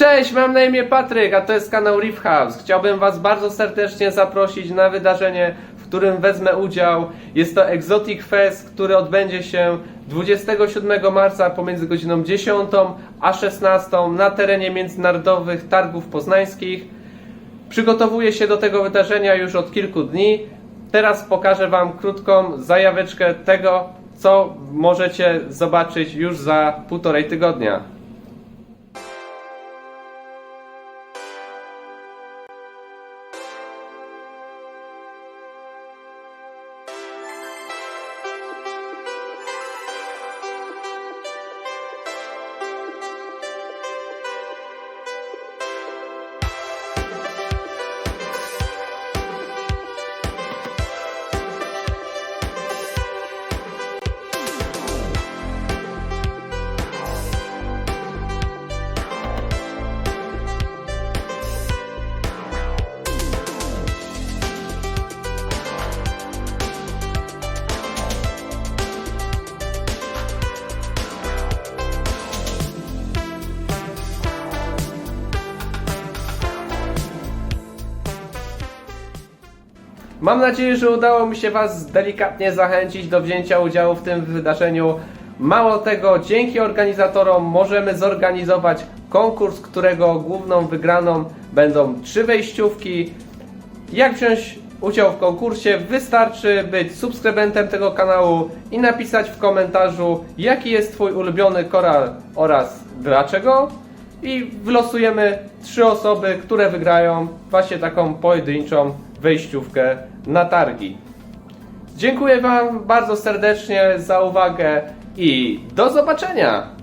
Cześć, mam na imię Patryk, a to jest kanał Reef House. Chciałbym Was bardzo serdecznie zaprosić na wydarzenie, w którym wezmę udział. Jest to Exotic Fest, który odbędzie się 27 marca pomiędzy godziną 10 a 16 na terenie międzynarodowych targów poznańskich. Przygotowuję się do tego wydarzenia już od kilku dni. Teraz pokażę Wam krótką zajaweczkę tego, co możecie zobaczyć już za półtorej tygodnia. Mam nadzieję, że udało mi się Was delikatnie zachęcić do wzięcia udziału w tym wydarzeniu. Mało tego, dzięki organizatorom możemy zorganizować konkurs, którego główną wygraną będą trzy wejściówki. Jak wziąć udział w konkursie? Wystarczy być subskrybentem tego kanału i napisać w komentarzu, jaki jest Twój ulubiony koral oraz dlaczego. I wylosujemy trzy osoby, które wygrają właśnie taką pojedynczą wejściówkę na targi. Dziękuję Wam bardzo serdecznie za uwagę i do zobaczenia!